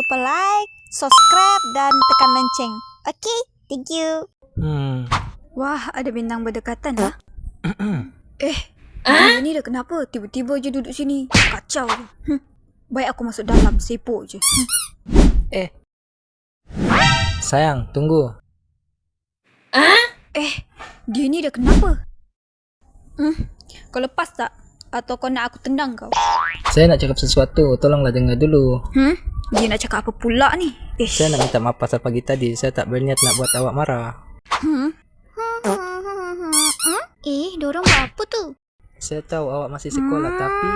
lupa like, subscribe dan tekan lonceng. Okay, thank you. Hmm. Wah, ada bintang berdekatan lah. eh, dia ni dah kenapa? Tiba-tiba je duduk sini. Kacau. Hm. Baik aku masuk dalam, sepok je. Hm. Eh. Sayang, tunggu. Eh, dia ni dah kenapa? Hmm, kau lepas tak? Atau kau nak aku tendang kau? Saya nak cakap sesuatu. Tolonglah dengar dulu. Hmm? Dia nak cakap apa pula ni? Eh, Saya nak minta maaf pasal pagi tadi. Saya tak berniat nak buat awak marah. hmm? Eh, dorang buat apa tu? Saya tahu awak masih sekolah tapi...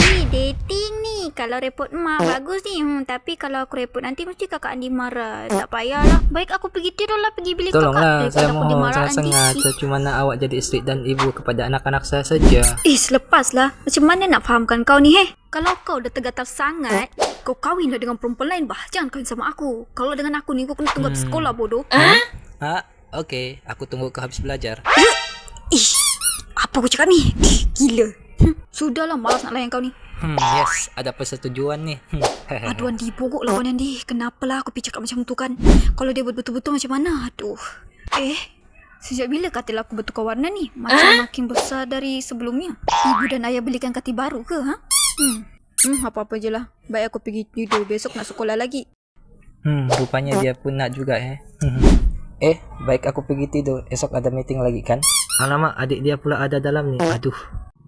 Eh, dating ni. Kalau repot mak, bagus ni. Hmm, tapi kalau aku repot nanti mesti kakak Andi marah. Tak payahlah. Baik aku pergi tidur lah pergi bilik Tolonglah, kakak. saya mohon dimarah nanti. sangat-sangat. Saya cuma nak awak jadi isteri dan ibu kepada anak-anak saya saja. Eh, selepaslah. Macam mana nak fahamkan kau ni, heh? Kalau kau dah tergatal sangat, kau kahwinlah dengan perempuan lain, bah. Jangan kahwin sama aku. Kalau dengan aku ni, kau kena tunggu Hmm. sekolah, bodoh. Ha? Okey, aku tunggu kau habis belajar. Ish, apa aku cakap ni? Gila. Hm, Sudahlah, malas nak layan kau ni. Hmm, yes. Ada persetujuan ni. Hmm. Aduh Andi, bogok lah kau ni Andi. Kenapalah aku pergi cakap macam tu kan? Kalau dia betul-betul macam mana? Aduh. Eh, sejak bila katil aku bertukar warna ni? Macam makin besar dari sebelumnya. Ibu dan ayah belikan katil baru ke? Ha? Hmm. Hmm, apa-apa je lah. Baik aku pergi tidur. Besok nak sekolah lagi. Hmm, rupanya dia pun nak juga eh. Hmm. eh, baik aku pergi tidur. Esok ada meeting lagi kan? Alamak, adik dia pula ada dalam ni. Aduh.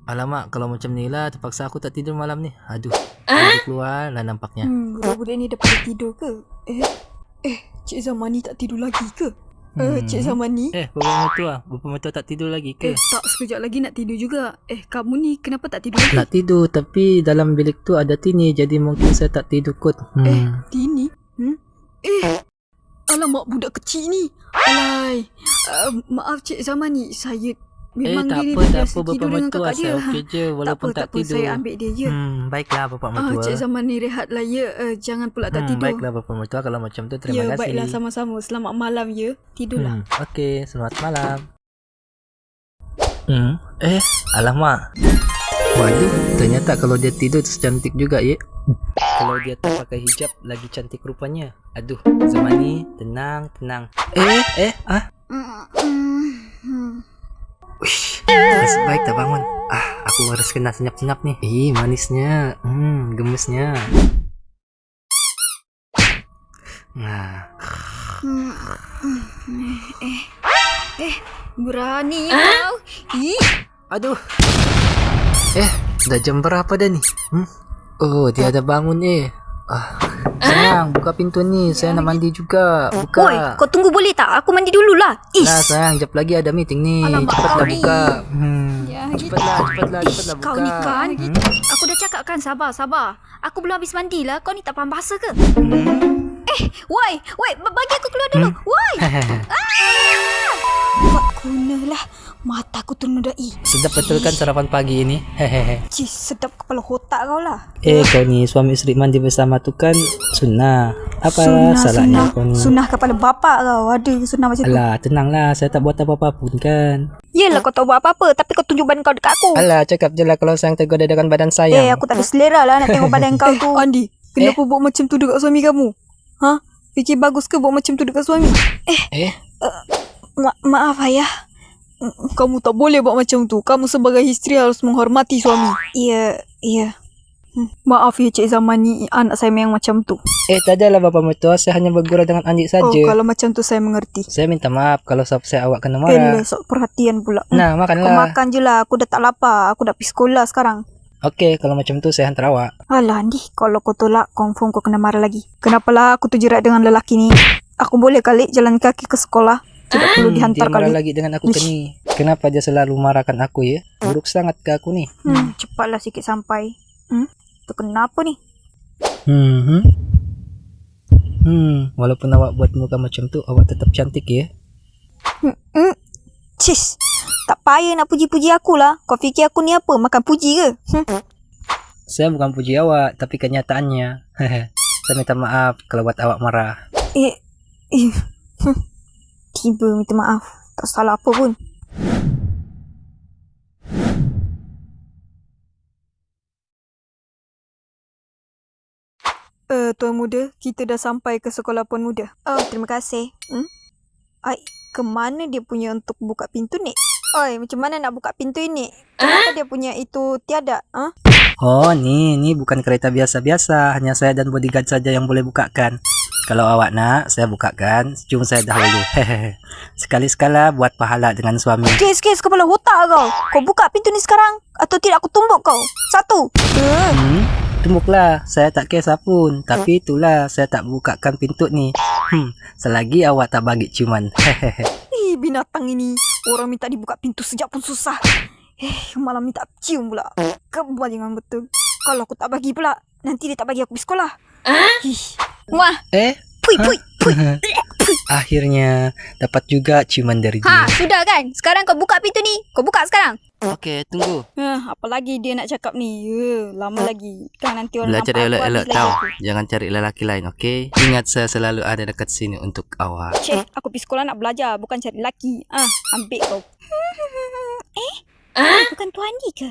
Alamak, kalau macam ni lah terpaksa aku tak tidur malam ni. Aduh. Adik keluar lah nampaknya. Hmm, budak-budak ni dah pada tidur ke? Eh, eh, Cik Zamani tak tidur lagi ke? Eh, Cik Zamani? Eh, bapa mertua. Bapa mertua tak tidur lagi Eh, ke? tak sekejap lagi nak tidur juga. Eh, kamu ni kenapa tak tidur lagi? Nak tidur tapi dalam bilik tu ada tini jadi mungkin saya tak tidur kot. Hmm. Eh, Tini? Hmm? Eh, alamak budak kecil ni. Alai, uh, maaf Cik Zamani, saya Eh, memang tak dia apa, ni tak apa bapa tidur dengan mertua kakak dia. saya okey je tak walaupun apa, tak, tak apa, tidur. saya ambil dia ya. Hmm, baiklah bapa Ah, mertua. Cik Zamani rehatlah ya. Uh, jangan pula tak hmm, tidur. Baiklah bapa mertua kalau macam tu terima ya, kasih. baiklah sama-sama. Selamat malam ya. Tidurlah. Hmm, Okey, selamat malam. Hmm, eh, alamak. Waduh, ternyata kalau dia tidur secantik juga ya. Kalau dia tak pakai hijab lagi cantik rupanya. Aduh, Zamani, tenang, tenang. Eh, eh, ah. Uish, nasib baik tak bangun. Ah, aku harus kena senyap-senyap nih. Ih, manisnya. Hmm, gemesnya. Nah, Eh, berani kau. Ih, Aduh. Eh, dah jam berapa dah ni? Hmm? Oh, dia ada bangun eh. Ah, sayang, buka pintu ni. Saya nak mandi juga. Oi, Buka. kau tunggu boleh tak? Aku mandi dululah. Ish. Nah, sayang, jap lagi ada meeting ni. Alamak, Cepatlah ni. buka. Hmm. Ya, Cepatlah, cepatlah, Ish, cepatlah buka. kau ni kan. Hmm? Aku dah cakap kan sabar, sabar. Aku belum habis mandi lah. Kau ni tak faham bahasa ke? Hmm? Woi, woi, ba- bagi aku keluar dulu. Woi. Buat gunalah. Mata aku ternodai. Sedap betul kan sarapan pagi ini? Hehehe. Cis, sedap kepala otak kau lah. Eh, kau ni suami isteri mandi bersama tu kan sunnah. Apa sunnah, salahnya sunnah, kau ni? sunnah kepala bapak kau. Ada sunnah macam tu. Alah, tenanglah. Saya tak buat apa-apa pun kan. Yelah kau tak buat apa-apa. Tapi kau tunjuk badan kau dekat aku. Alah, cakap je lah kalau sayang tergoda dengan badan Eh, sayang. aku tak ada selera lah nak tengok badan kau tu. Andi, kenapa buat macam tu dekat suami kamu? Ha? Fikir bagus ke buat macam tu dekat suami? Eh, Ma- maaf ayah. Kamu tak boleh buat macam tu. Kamu sebagai isteri harus menghormati suami. Iya, iya. Hmm, Maaf ya Cik Zamani, anak saya memang macam tu. Eh, tak adalah bapa mertua. Saya hanya bergurau dengan Andik saja. Oh, kalau macam tu saya mengerti. Saya minta maaf kalau saya awak kena Eh, marah. sok perhatian pula. Hmm, Nah, Kau makanlah. makan je lah. Aku dah tak lapar. Aku dah pergi sekolah sekarang. Okey, kalau macam tu saya hantar awak. Alah Andi, kalau kau tolak, confirm kau kena marah lagi. Kenapalah aku terjerat dengan lelaki ni? Aku boleh kali jalan kaki ke sekolah. Tidak perlu Hmm, dihantar dia kali. lagi dengan aku ke ni. Kenapa dia selalu marahkan aku ya? Buruk sangat ke aku ni? Hmm, cepatlah sikit sampai. Hmm, tu kenapa ni? Hmm. Hmm. Hmm, walaupun awak buat muka macam tu, awak tetap cantik ya. Hmm, cis. Tak payah nak puji-puji aku lah. Kau fikir aku ni apa? Makan puji ke? Hmm. Saya bukan puji awak, tapi kenyataannya. saya minta maaf kalau buat awak marah. Eh, eh. Hmm. Tiba minta maaf. Tak salah apa pun. Uh, Tuan Muda, kita dah sampai ke sekolah Puan Muda. Oh, terima kasih. Hmm? Ai, ke mana dia punya untuk buka pintu ni? Oi, macam mana nak buka pintu ini? Kenapa dia punya itu tiada? Ha? Oh, ni, ni bukan kereta biasa-biasa. Hanya saya dan bodyguard saja yang boleh bukakan. Kalau awak nak, saya bukakan. Cuma saya dahulu. Hehehe. Sekali-sekala buat pahala dengan suami. Kes kepala otak kau. Kau buka pintu ni sekarang atau tidak aku tumbuk kau. Satu. Hmm, tumbuklah. Saya tak kisah pun. Tapi itulah, saya tak bukakan pintu ni. Hmm, selagi awak tak bagi ciuman. Hehehe. Ih, binatang ini. Orang minta dibuka pintu sejak pun susah. Eh, malah minta cium pula. Kebalingan betul. Kalau aku tak bagi pula, nanti dia tak bagi aku pergi sekolah. Ih. Wah, Eh, pui, pui, pui. akhirnya dapat juga ciuman dari Ha, dia. sudah kan? Sekarang kau buka pintu ni. Kau buka sekarang. Okey, tunggu. Ha, apa lagi dia nak cakap ni? Ya, lama lagi. Kan nanti orang Belajar nampak aku elok-elok aku. Jangan cari lelaki lain, okey? Ingat saya selalu ada dekat sini untuk awak. Cik, aku pergi sekolah nak belajar, bukan cari lelaki. Ah, ambil kau. eh? Ah? Bukan Tuan Andi ke?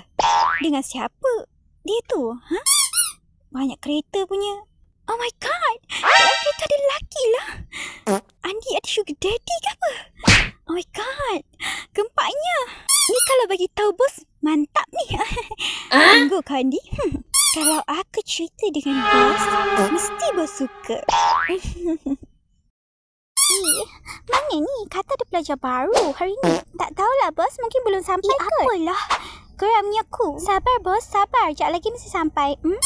Dengan siapa? Dia tu, ha? Banyak kereta punya. Oh my god. Dalam kereta ada lelaki lah. Andi ada sugar daddy ke apa? Oh my god. Gempaknya. Ni kalau bagi tahu bos, mantap ni. Tunggu kau Andi. Hmm. Kalau aku cerita dengan bos, mesti bos suka. Eh, mana ni? Kata ada pelajar baru hari ni. Tak tahulah bos, mungkin belum sampai eh, kot. apalah. Geramnya aku. Sabar bos, sabar. Sekejap lagi mesti sampai. Hmm?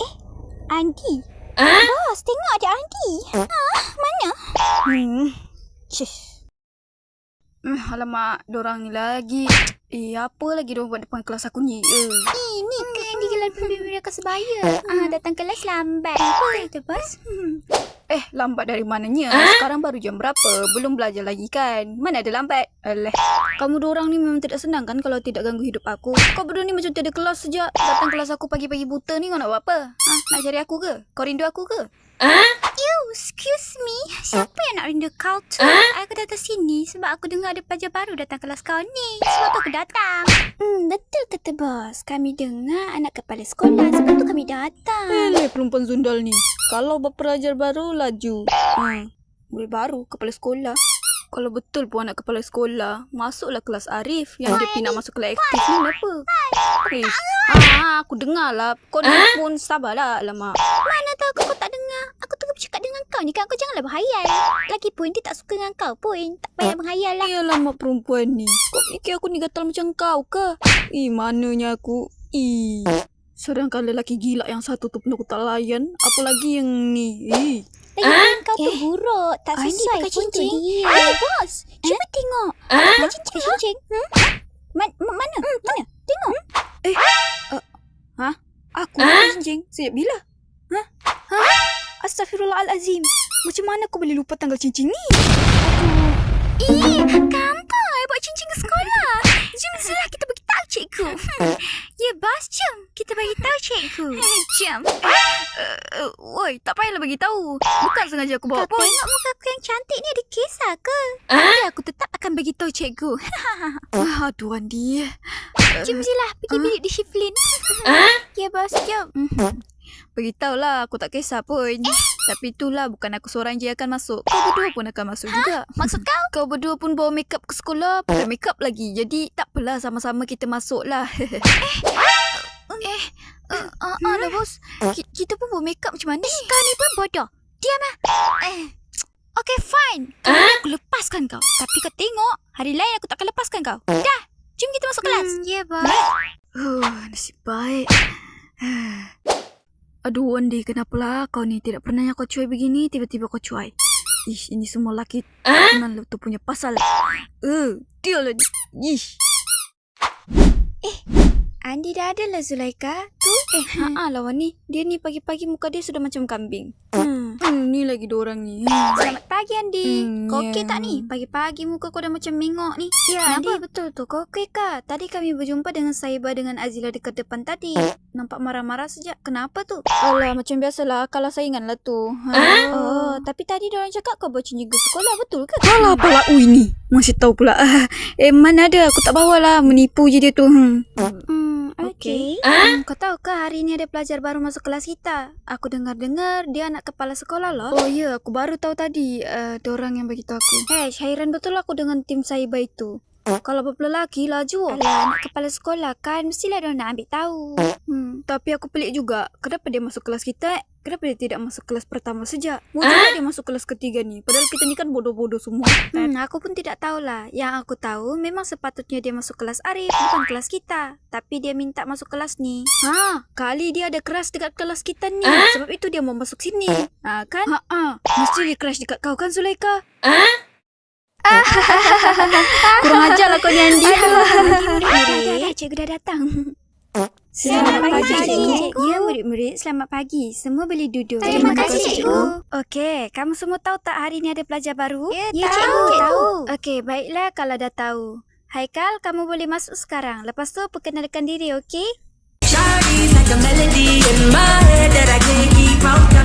Eh, Andi. Bos, tengok ada Andi. Ah, mana? Hmm. Shush. Hmm, alamak, dorang ni lagi. Eh, apa lagi dorang buat depan kelas aku ni? Eh. Ini ke yang digelar pembimbing sebaya? Ah, datang kelas lambat. Apa itu, bos? Hmm. Eh, lambat dari mananya? Sekarang baru jam berapa? Belum belajar lagi kan? Mana ada lambat? Alah, kamu dua orang ni memang tidak senang kan kalau tidak ganggu hidup aku? Kau berdua ni macam tiada kelas sejak datang kelas aku pagi-pagi buta ni kau nak buat apa? Ha? Nak cari aku ke? Kau rindu aku ke? Oh, excuse me. Siapa yang nak rindu kau tu? Aku datang sini sebab aku dengar ada pelajar baru datang kelas kau ni. Sebab tu aku datang. Hmm, betul kata bos. Kami dengar anak kepala sekolah. Sebab tu kami datang. Eleh perempuan zundal ni. Kalau berpelajar baru, laju. Hmm. Boleh baru kepala sekolah. Kalau betul pun anak kepala sekolah, masuklah kelas Arif. Yang dia pindah masuk kelas aktif ni kenapa? Ish. Ah, aku dengar lah. Kau ni pun sabarlah. Alamak. Mana tahu aku, kau tak dengar. Bercakap dengan kau ni kan. Kau janganlah berhayal. Lagipun dia tak suka dengan kau pun. Tak payah berhayal lah. Eh, alamak perempuan ni. Kau fikir aku ni gatal macam kau ke? Ih, mananya aku. Ih. Sedangkan lelaki gila yang satu tu pun aku tak layan. Apalagi yang ni. Ih. Lagipun kau tu buruk. Tak sesuai pakai pun tu cincin. dia. Eh, bos. Cuba tengok. Pakai cincin. Pakai cincin. Hmm? Man, ma- mana? mana? Tengok. Eh. Uh, ha? Aku pakai cincin. Sejak bila? Ha? Ha? Astaghfirullahalazim. Macam mana aku boleh lupa tanggal cincin ni? Eh, kantai buat cincin ke sekolah. Jom silah kita bagi tahu cikgu. Hmm. Ya, bos, jom. Kita bagi tahu cikgu. jom. Uh, uh, woi, tak payahlah bagi tahu. Bukan sengaja aku Kau bawa pun. tengok muka aku yang cantik ni ada kisah ke? Nanti aku tetap akan bagi tahu cikgu. Ah, Aduh, Andi. Jom silah pergi bilik di Shiflin. ya, bos, jom. Beritahulah, aku tak kisah pun. Tapi itulah, bukan aku seorang je akan masuk. Kau berdua pun akan masuk juga. Maksud kau? Kau berdua pun bawa makeup ke sekolah, pakai makeup lagi. Jadi, tak apalah sama-sama kita masuk lah. Eh, Uh, uh, uh, lah bos. Ki- kita pun bawa makeup macam mana? kau ni pun bodoh. Diam lah. Eh. Okay, fine. Kali ni aku lepaskan kau. Tapi kau tengok, hari lain aku tak akan lepaskan kau. Dah. Jom kita masuk kelas. Hmm, ya, bos. Huh, nasib baik. Aduh, Andi, kenapalah kau ni tidak pernah yang kau cuai begini, tiba-tiba kau cuai. Ish, ini semua laki turunan tu punya pasal. Eh, uh, dia lah. Ish. Andi dah ada lah Zulaika. Tu. Eh, haa lawan ni. Dia ni pagi-pagi muka dia sudah macam kambing. Hmm, hmm ni lagi dua orang ni. Hmm. Selamat pagi Andi. Hmm, kau ya. okey tak ni? Pagi-pagi muka kau dah macam mengok ni. Ya, Kenapa? Andi betul tu. Kau okey kah? Tadi kami berjumpa dengan Saibah dengan Azila dekat depan tadi. Nampak marah-marah sejak. Kenapa tu? Alah, macam biasalah. Kalau saingan lah tu. Ha? Oh, tapi tadi diorang cakap kau bawa cincin sekolah. Betul ke? Alah, pala ui ni. Masih tahu pula. eh, mana ada. Aku tak bawa lah. Menipu je dia tu. Hmm. Hmm, okey. Okay. Hmm, kau tahu ke hari ni ada pelajar baru masuk kelas kita? Aku dengar-dengar dia anak kepala sekolah loh. Oh ya, aku baru tahu tadi uh, ada orang yang beritahu aku. Hei, Syairan betul aku dengan tim Saiba itu. Kalau lelaki laju. Alah, anak kepala sekolah kan mestilah dia nak ambil tahu. Hmm, tapi aku pelik juga. Kenapa dia masuk kelas kita? Kenapa dia tidak masuk kelas pertama saja? Mau juga dia masuk kelas ketiga nih. Padahal kita ni kan bodoh-bodoh semua. Hmm, aku pun tidak tahulah. Yang aku tahu memang sepatutnya dia masuk kelas Arif, bukan kelas kita. Tapi dia minta masuk kelas ni. Ha, kali dia ada keras dekat kelas kita ni. Sebab itu dia mau masuk sini. Ha, kan? Ha, ha. Mesti dia crush dekat kau kan Zulaika? Kurang ajar lah kau ni Andi. Ada, cikgu dah datang. Selamat pagi, cikgu. Ya, murid-murid, selamat pagi. Semua boleh duduk. Terima kasih, cikgu. Okey, kamu semua tahu tak hari ni ada pelajar baru? Ya, ya tahu. cikgu. tahu. Okey, baiklah kalau dah tahu. Haikal, kamu boleh masuk sekarang. Lepas tu perkenalkan diri, okey? Like a melody in my head that I can't keep out